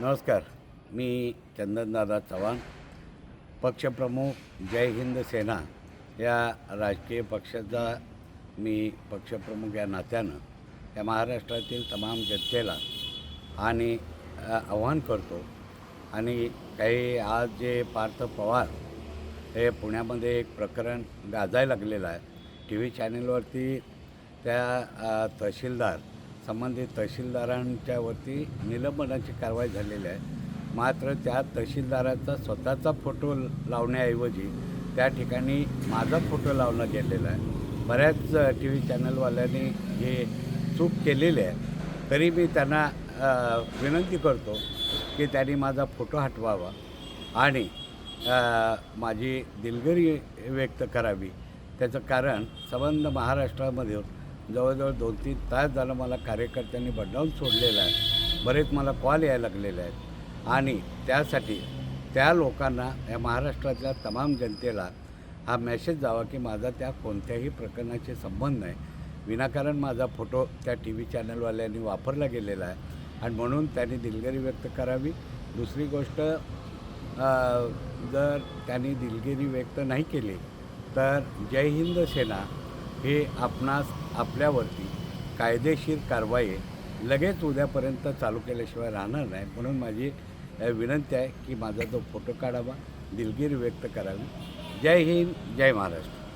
नमस्कार मी चंदनदादा चव्हाण पक्षप्रमुख जय हिंद सेना या राजकीय पक्षाचा मी पक्षप्रमुख या नात्यानं या महाराष्ट्रातील तमाम जनतेला आणि आव्हान करतो. आणि काही आज जे पार्थ पवार हे पुण्यामध्ये एक प्रकरण गाजायला लागलेलं आहे. टी व्ही चॅनेलवरती त्या तहसीलदार संबंधित तहसीलदारांच्यावरती निलंबनाची कारवाई झालेली आहे. मात्र त्या तहसीलदाराचा स्वतःचा फोटो लावण्याऐवजी त्या ठिकाणी माझा फोटो लावला गेलेला आहे. बऱ्याच टी व्ही चॅनलवाल्यांनी हे चूक केलेली आहे. तरी मी त्यांना विनंती करतो की त्यांनी माझा फोटो हटवावा आणि माझी दिलगिरी व्यक्त करावी. त्याचं कारण संबंध महाराष्ट्रामध्ये जवळजवळ दोन तीन तास झालं मला कार्यकर्त्यांनी बदलावून सोडलेलं आहे. बरेच मला कॉल यायला लागलेले आहेत. आणि त्यासाठी त्या लोकांना या महाराष्ट्रातल्या तमाम जनतेला हा मेसेज जावा की माझा त्या कोणत्याही प्रकरणाचे संबंध नाही. विनाकारण माझा फोटो त्या टी व्ही चॅनलवाल्यांनी वापरला गेलेला आहे. आणि म्हणून त्यांनी दिलगिरी व्यक्त करावी. दुसरी गोष्ट जर त्यांनी दिलगिरी व्यक्त नाही केली तर जय हिंद सेना हे आपणास आपल्यावरती कायदेशीर कारवाई लगेच उद्यापर्यंत चालू केल्याशिवाय राहणार नाही. म्हणून माझी विनंती आहे की माझा तो फोटो काढावा दिलगिरी व्यक्त करावी. जय हिंद जय महाराष्ट्र.